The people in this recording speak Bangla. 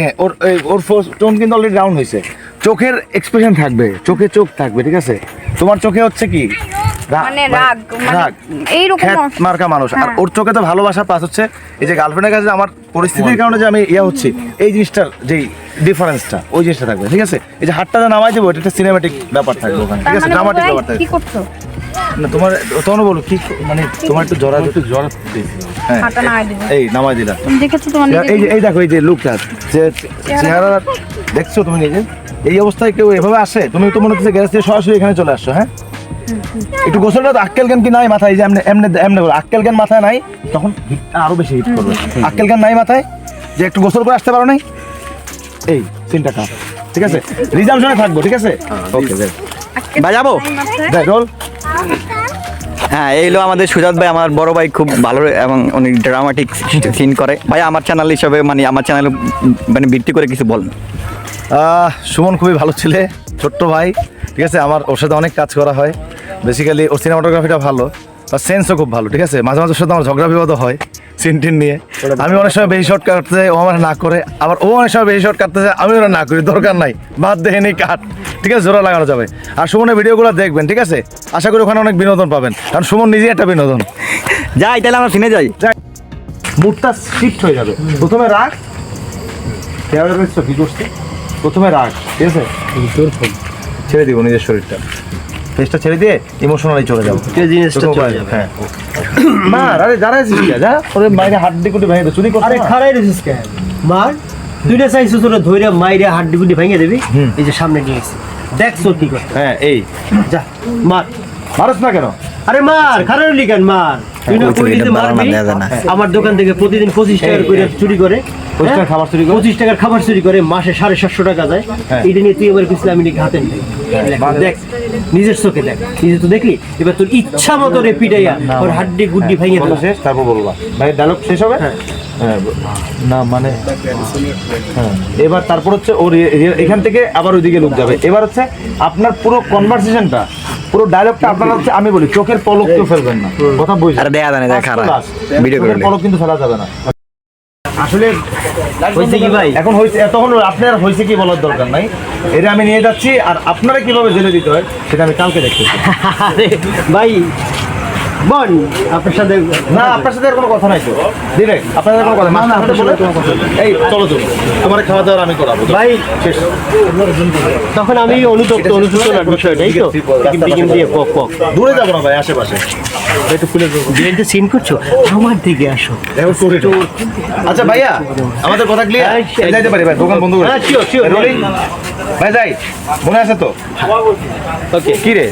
হ্যাঁ ওর ওর টোন কিন্তু অলরেডি ডাউন হয়েছে। চোখের এক্সপ্রেশন থাকবে চোখে চোখ থাকবে ঠিক আছে? তোমার চোখে হচ্ছে কি? মানে রাগ, মানে রাগ এইরকম মার্কা মানুষ। আর হ্যাঁ। ওর চোখে তো ভালোবাসা পাস হচ্ছে এই যে গার্লফ্রেন্ডের কাছে আমার পরিস্থিতির কারণে যে আমি ইয়া হচ্ছি এই জিনিসটার যেই ডিফারেন্সটা ওই জিনিসটা থাকবে ঠিক আছে? এই যে হাতটা যে নামাই দেবো এটা একটা সিনেমেটিক ব্যাপার থাকবে ওখানে ঠিক আছে? মানে ড্রামাটিক ব্যাপার থাকবে। কি করছ? না তোমার তখন বলো কি মানে তোমার একটু জরা একটু জরা হ্যাঁ। এই নামাই দিলা দেখেছ তোমার এই যে এই দেখো এই যে লুকটা যে চেহারা দেখছ তুমি নিজে এই অবস্থায় কেউ এভাবে আসে? তুমি তো মনে হচ্ছে গ্যারেজ থেকে সরাসরি এখানে চলে আসছো হ্যাঁ? একটু গোসলটা তো আক্কেল জ্ঞান কি নাই মাথায় যে এমনি এমনি এমনি আক্কেল জ্ঞান মাথায় নাই তখন আরও বেশি হিট করবে। আক্কেল জ্ঞান নাই মাথায় যে একটু গোসল করে আসতে পারো নাই এই তিনটা কাপ ঠিক আছে? রিজার্ভশনে থাকব ঠিক আছে? ওকে ভাই যাব? দেখ রোল। হ্যাঁ এইগুলো আমাদের সুজাত ভাই, আমার বড় ভাই খুব ভালো এবং অনেক ড্রামাটিক সিন করে। ভাই, আমার চ্যানেল হিসাবে মানে আমার চ্যানেল মানে ভিত্তি করে কিছু বলেন। সুমন খুবই ভালো ছেলে, ছোট্ট ভাই, ঠিক আছে? আমার ওর সাথে অনেক কাজ করা হয়। বেসিক্যালি ওর সিনেমাটোগ্রাফিটা ভালো, তার সেন্সও খুব ভালো, ঠিক আছে? মাঝে মাঝে ওর সাথে আমার ঝগড়া বিবাদও হয়। সিন টিন নিয়ে। আমি অনেক সময় বেশি শর্ট কাটতে ও আমার না করে। আবার ও অনেক সময় বেশি শর্ট কাটতে যায় আমি ওরা না করি দরকার নাই। বাদ দেখে নেই কাট। ঠিক আছে জোড়া লাগানো যাবে। আর সুমনের ভিডিওগুলো দেখবেন ঠিক আছে? আশা করি ওখানে অনেক বিনোদন পাবেন। কারণ সুমন নিজেই একটা বিনোদন। যাই তাহলে আমরা সিনে যাই। মুডটা শিফট হয়ে যাবে। প্রথমে রাগ। কি করছে। প্রথমে রাগ ঠিক আছে? ছেড়ে দিব নিজের শরীরটা। ফেসটা ছেড়ে দিয়ে ইমোশনালি চলে যাব। জিনিসটা চলে যাবে। হ্যাঁ। মা আরে দাঁড়াইছিস কে? যা ওরে মাইরে হাড্ডি কুটি ভেঙে দে চুরি করতে আরে না। খারাই রেছিস কেন মার দুইটা চাইছো তোরা ধইরা মাইরে হাড্ডি গুড্ডি ভেঙে দিবি। এই যে সামনে নিয়ে এসে দেখছ কি করে হ্যাঁ। এই। যা মার। মারস না কেন? আরে মার খারাপ লিখান মার? তুই না ওই তো কই দিতে মারবি। আমার দোকান থেকে প্রতিদিন পঁচিশ টাকার করে চুরি করে। পঁচিশ? খাবার চুরি করে? পঁচিশ টাকার খাবার চুরি করে মাসে সাড়ে সাতশো টাকা যায়। এটা নিয়ে তুই এবার পিছলে আমি হাতে দেখ নিজের চোখে দেখ। নিজে তো দেখলি? এবার তোর ইচ্ছা মতো রে পিটাইয়া ওর হাড্ডি গুড্ডি ভেঙে দিল শেষ তারপর বলবা। ভাই ডায়লগ শেষ হবে? হ্যাঁ। না মানে হ্যাঁ। এবার তারপর হচ্ছে ওর এখান থেকে আবার ওইদিকে লুক যাবে। এবার হচ্ছে আপনার পুরো কনভারসেশনটা পুরো ডায়লগটা আপনারা হচ্ছে আমি বলি চোখের পলক তো ফেলবেন না। কথা বুঝছেন আরে দেয়া জানে দেখ ভিডিও করে পলক কিন্তু ফেলা যাবে না। আসলে হয়েছে কি ভাই? এখন হয়েছে তখন আপনার হয়েছে কি বলার দরকার নাই এটা আমি নিয়ে যাচ্ছি আর আপনারা কীভাবে জেলে দিতে হয় সেটা আমি কালকে দেখতেছি ভাই বল। আপনার সাথে না আপনার সাথে কোনো কথা নাই তো। ডিরেক্ট আপনার সাথে কোনো কথা না আপনার সাথে বলে এই চলো চলো তোমার খাওয়া দাওয়া আমি করাবো। ভাই তখন আমি অনুতপ্ত অনুশোচনার বিষয়টা এই তো। টিকিম দিয়ে পক পক। দূরে যাব না ভাই আশেপাশে। একটু খুলে দেবো। সিন করছ? আমার দিকে আসো। আচ্ছা ভাইয়া আমাদের কথা ক্লিয়ার হ্যাঁ, যাইতে পারি ভাই দোকান বন্ধ করে হ্যাঁ. ভাই যাই মনে আছে তো? ওকে কি রে?